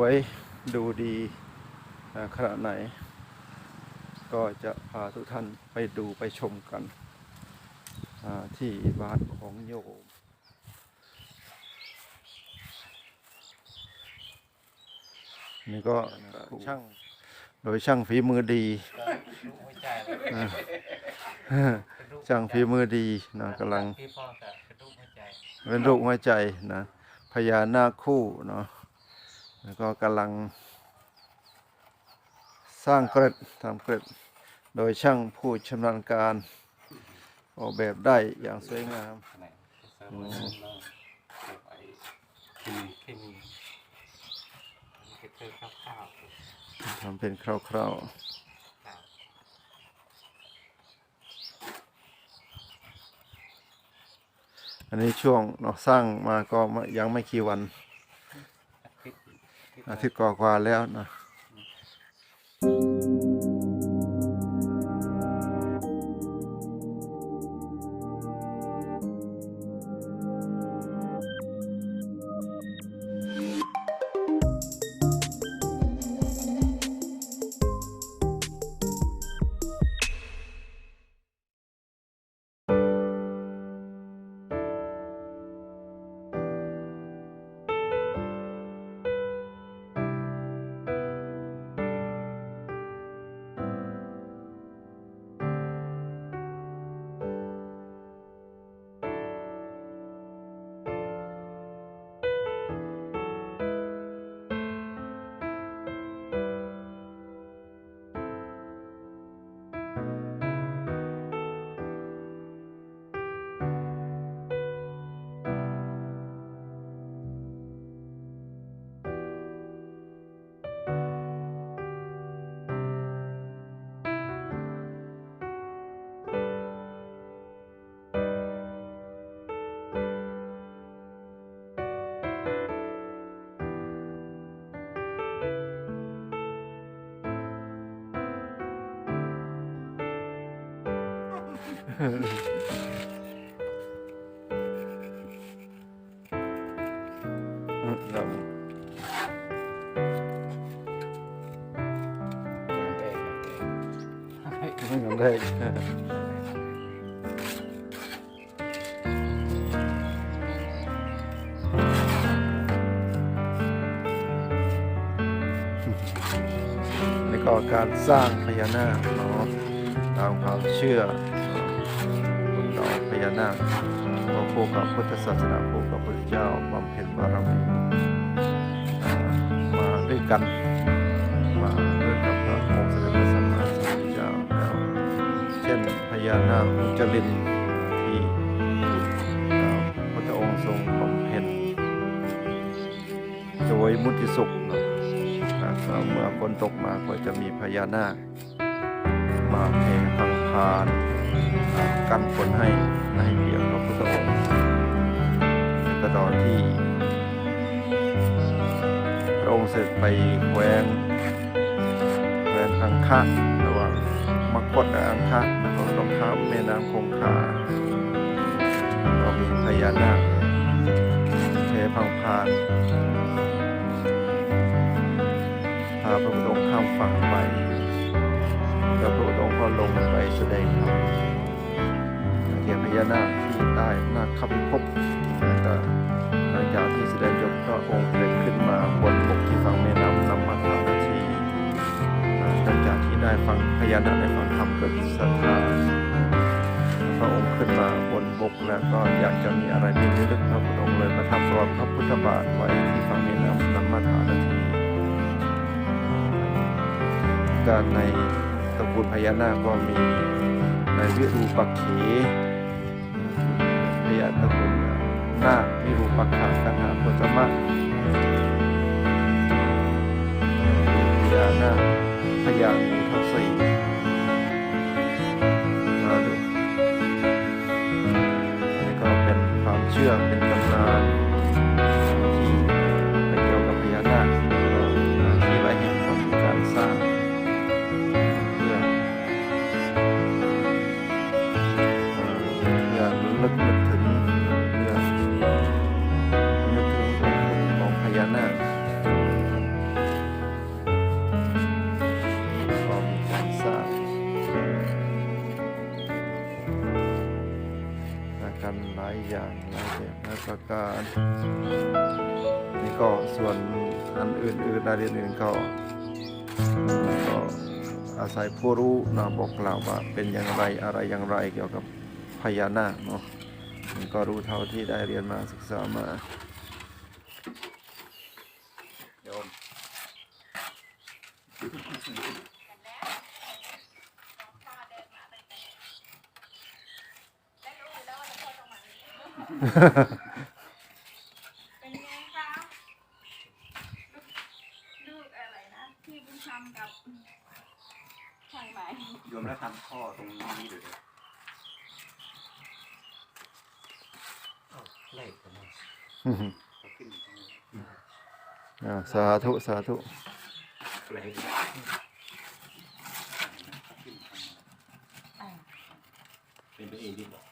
วยดูดีอ่าขนาดไหน ก็จะพาทุกท่านไปดูไปชมกันอ่าที่บ้านของโยมนี่ก็ช่างโดยช่างฝีมือดีหัวใจเลยนะกระดูกช่างฝีมือดีนะกำลังพี่พ่อกับกระดูกหัวใจเป็นรูปหัวใจนะ พญานาคคู่เนาะแล้วก็กำลัง สร้างเกร็ดทำเกร็ด โดยช่างผู้ชำนาญการ ออกแบบได้อย่างสวยงามทำเป็นคร่าวๆข้าว ๆ อันนี้ช่วงเราสร้างมาก็ยังไม่กี่วัน อาทิตย์อาทิตย์กว่าๆแล้วนะ อืมครับไม่กันได้นี่ก็การสร้างพญานาคเนาะตามความเชื่อ ญานาคก็คู่กับพุทธศาสนาคู่กับพระเจ้าบำเพ็ญบารมีอ่ามาด้วยกันมาด้วยกับพระองค์สด็จพระสัมมาสัมพุทธเจ้าแล้วเช่นพญานาคจลินที่อ่าพระองค์ทรงบำเพ็ญโดยมุติสุขเนาะอ่าเมื่อฝนตกมาก็จะมีพญานาคมาแผ่พังพานกันฝนให้ ในเปียกพระพุทธองค์ในตอนที่ พระองค์เสด็จไปแคว้นแคว้นอังคะระหว่างมคตกับอังคะแล้วก็ต้องข้ามแม่น้ำคงคาก็มีพญานาคเทพังพานพาพระพุทธองค์ข้ามฝั่งไปแล้วพระพุทธองค์ก็ลงไปแสดงธรรม ญานาคที่ใต้นาคพิภพแล้วก็หลังจากที่แสดงจบพระองค์เสด็จขึ้นมาบนบกที่ฝั่งแม่น้ำนำมาทานาทีหลังจากที่ได้ฟังพญานาคได้ฟังธรรมเกิดศรัทธาพระองค์ขึ้นมาบนบกแล้วก็อยากจะมีอะไรเป็นที่ลึกพระพุทธองค์เลยประทับรอยพระพุทธบาทไว้ที่ฝั่งแม่น้ำนำมาทานาทีการในตระกูลพญานาคก็มีในวิรูปักขี พญาตะกุลนาควิรูปักขากันหาโคตมะพญานาพญางูทั้งสี่ ประการนี่ก็ส่วนอันอื่นๆรายละเอียดอื่นก็ก็อาศัยผู้รู้นะบอกกล่าวว่าเป็นอย่างไรอะไรอย่างไรเกี่ยวกับพญานาคเนาะมันก็รู้เท่าที่ได้เรียนมาศึกษามาโยมเป็นไงคะลูกลูกอะไรนะ ที่บุญธรรมกับใช่ไหมโยมแล้วทำข้อตรงนี้เดี๋ยวเลขกันนะเขาขึ้นตรงนี้อ่าสาธุสาธุเลขขึ้นทางเป็นไปเองดีกว่า